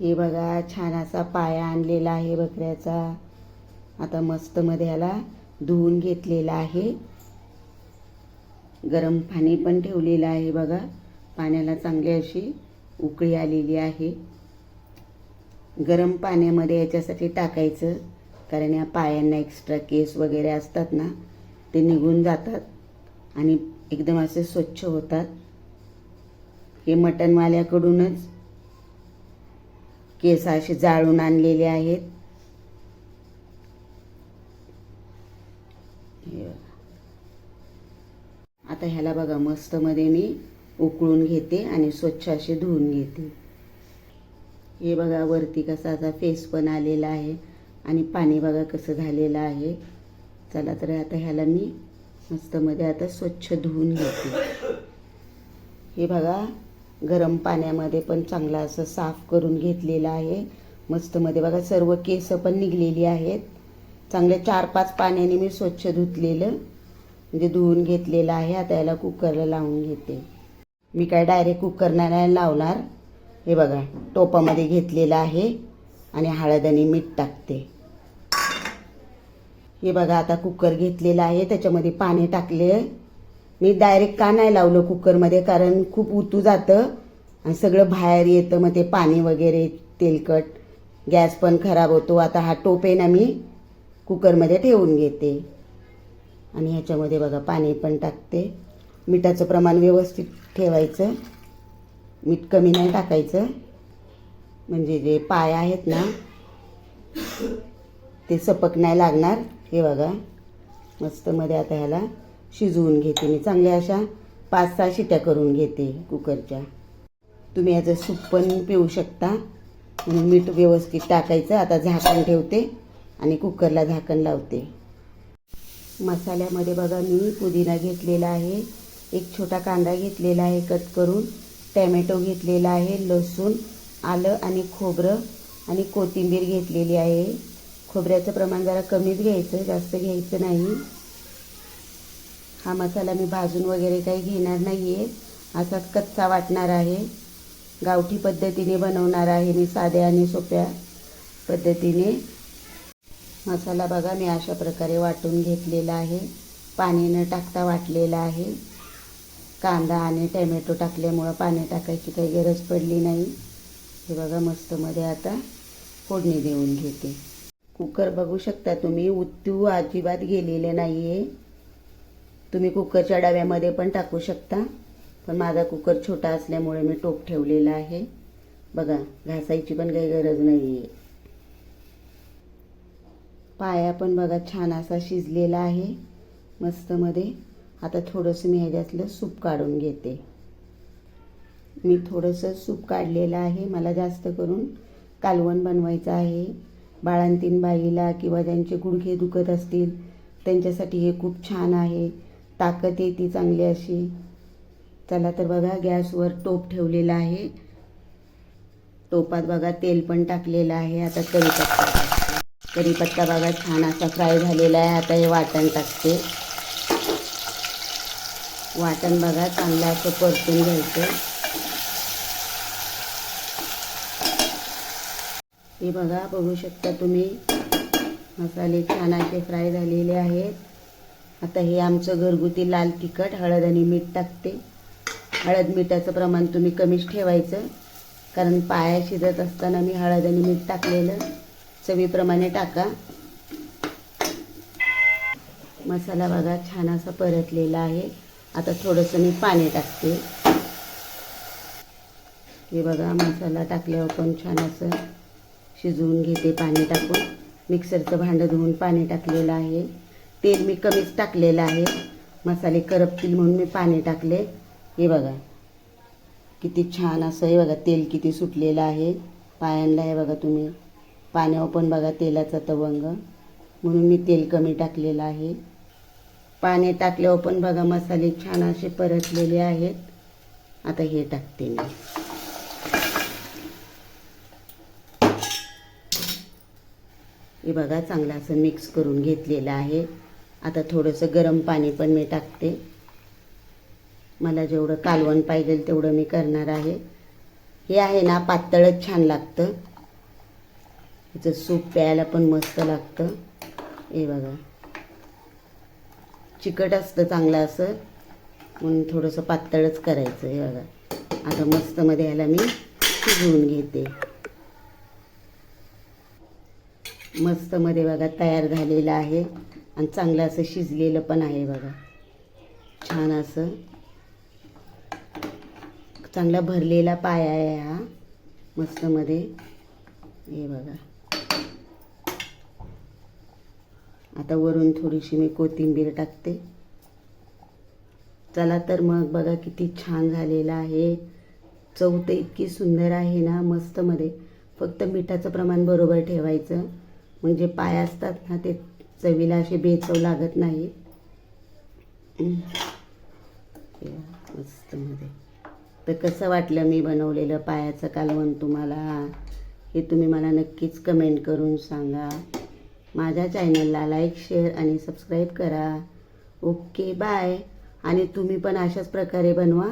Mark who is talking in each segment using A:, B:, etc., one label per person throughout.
A: हे बघा छान असा पाया आणलेला आहे बकऱ्याचा. आता मस्त मध्ये धुवून घेतलेला आहे. गरम पाणी पण ठेवलेलं आहे बघा. पाण्याला चांगली अशी उकळी आलेली आहे. गरम पाण्यामध्ये याच्यासाठी टाकायचं कारण या पायांना एक्स्ट्रा केस वगैरे असतात ना ते निघून जातात आणि एकदम असे स्वच्छ होतात. हे मटणवाल्याकडूनच केस असे जाळून आणलेले आहेत. हे बघा. आता ह्याला बघा मस्तमध्ये मी उकळून घेते आणि स्वच्छ असे धुवून घेते. हे बघा वरती कसा असा फेस पण आलेला आहे आणि पाणी बघा कसं झालेलं आहे. चला तर आता ह्याला मी मस्तमध्ये आता स्वच्छ धुवून घेते. हे बघा गरम पाण्यामध्ये पण चांगलं असं साफ करून घेतलेलं आहे. मस्तमध्ये बघा सर्व केस पण निघलेली आहेत. चांगल्या चार पाच पाण्याने मी स्वच्छ धुतलेलं म्हणजे धुवून घेतलेलं आहे. आता याला कुकरला लावून घेते. मी काय डायरेक्ट कुकर नाही लावणार. हे बघा टोपामध्ये घेतलेलं आहे आणि हळद आणि मीठ टाकते. हे बघा आता कुकर घेतलेलं आहे. त्याच्यामध्ये पाणी टाकले मी डायरेक्ट का नाही लावलं कुकरमध्ये कारण खूप उतू जातं आणि सगळं बाहेर येतं. मग ते पाणी वगैरे तेलकट गॅस पण खराब होतो. आता हा टोप आहे ना मी कुकरमध्ये ठेवून घेते. आणि ह्याच्यामध्ये बघा पाणी पण टाकते. मिठाचं प्रमाण व्यवस्थित ठेवायचं. मीठ कमी नाही टाकायचं. म्हणजे जे पाय आहेत ना ते सपक नाही लागणार. हे बघा मस्त मध्ये आता ह्याला शिजवून घेते मी. चांगल्या अशा पाच सहा शिट्या करून घेते कुकरच्या. तुम्ही याचं सूप पण पिऊ शकता. म्हणून मीठ व्यवस्थित टाकायचं. आता झाकण ठेवते आणि कुकरला झाकण लावते. मसाल्यामध्ये बघा मी पुदिना घेतलेला आहे. एक छोटा कांदा घेतलेला आहे कट करून. टॅमॅटो घेतलेला आहे लसूण आलं आणि खोबरं आणि कोथिंबीर घेतलेली आहे. खोबऱ्याचं प्रमाण जरा कमीच घ्यायचं जास्त घ्यायचं नाही. हा मसाला मी भाजून वगैरे काही घेणार नाही आहे असाच कच्चा वाटणार आहे. गावठी पद्धतीने बनवणार आहे मी साध्या आणि सोप्या पद्धतीने. मसाला बघा मी अशा प्रकारे वाटून घेतलेला आहे. पाणी न टाकता वाटलेला आहे. कांदा आणि टॅमॅटो टाकल्यामुळं पाणी टाकायची काही गरज पडली नाही. हे बघा मस्तमध्ये आता फोडणी देऊन घेते. कुकर बघू शकता तुम्ही उत्यू अजिबात गेलेले नाही आहे तुम्ही कुकरच्या डब्यामध्ये पण टाकू शकता. पण माझा कुकर छोटा असल्यामुळे मी टोप ठेवलेला आहे. बघा घासायची पण काही गरज नाही आहे पाया पण बघा छान असा शिजलेला आहे मस्तमध्ये आता थोडंसं मी ह्याच्यातलं सूप काढून घेते. मी थोडंसं सूप काढलेलं आहे मला जास्त करून कालवण बनवायचं आहे. बाळांतीन बाईला किंवा ज्यांचे गुडघे दुखत असतील त्यांच्यासाठी हे खूप छान आहे. ताकद येते चांगली अशी. चला तर बघा गॅसवर टोप ठेवलेला आहे. टोपात बघा तेल पण टाकलेलं आहे. आता कढीपत्ता कढीपत्ता बघा छान असा फ्राय झालेला आहे. आता हे वाटण टाकते. वाटण बघा चांगलं असं परतून घ्यायचं. हे बघा बघू शकता तुम्ही. मसाले छान असे फ्राय झालेले आहेत. आता हे आमचं घरगुती लाल तिखट हळद आणि मीठ टाकते. हळद मिठाचं प्रमाण तुम्ही कमीच ठेवायचं. कारण पाया शिजत असताना मी हळद आणि मीठ टाकलेलं. चवीप्रमाणे टाका. मसाला बघा छान असा परतलेला आहे. आता थोडंसं मी पाणी टाकते. हे बघा मसाला टाकल्यावर पण छान असं शिजवून घेते पाणी टाकून. मिक्सरचं भांडं धुवून पाणी टाकलेलं आहे. तेल मी कमीच टाकलेलं आहे. मसाले करपतील म्हणून मी पाणी टाकले. हे बघा. किती छान असं हे बघा तेल किती सुटलेलं आहे. पायांना हे बघा तुम्ही. पाण्यावर पण बघा तेलाचा तवंग. म्हणून मी तेल कमी टाकलेलं आहे. पाणी टाकल्यावर पण बघा मसाले छान असे परतलेले आहेत. आता हे टाकते मी. हे बघा चांगलं असं मिक्स करून घेतलेलं आहे. आता थोडंसं गरम पाणी पण मी टाकते. मला जेवढं कालवण पाहिजे तेवढं मी करणार आहे. हे आहे ना पातळच छान लागतं. हिचं सूप प्यायला पण मस्त लागतं. हे बघा. चिकट असतं चांगलं असं. म्हणून थोडंसं पातळच करायचं हे बघा. आता मस्तमध्ये ह्याला मी शिजवून घेते. मस्तमध्ये बघा तयार झालेलं आहे. आणि चांगलं असं शिजलेलं पण आहे बघा. छान असं. चांगला भरलेला पाया आहे हा. मस्तमध्ये हे बघा. आता वरून थोडीशी मी कोथिंबीर टाकते. चला तर मग बघा किती छान झालेलं आहे. चव तर इतकी सुंदर आहे ना मस्तमध्ये फक्त मिठाचं प्रमाण बरोबर ठेवायचं. म्हणजे पाय असतात ना ते चवीला असे बेचव लागत नाही. मस्त मध्ये. तर कसं वाटलं मी बनवलेलं पायाचं कालवण तुम्हाला? हे तुम्ही मला नक्कीच कमेंट करून सांगा. माझ्या चॅनलला लाईक शेअर आणि सबस्क्राईब करा. ओके बाय आणि तुम्ही पण अशाच प्रकारे बनवा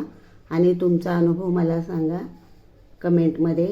A: आणि तुमचा अनुभव मला सांगा. कमेंटमध्ये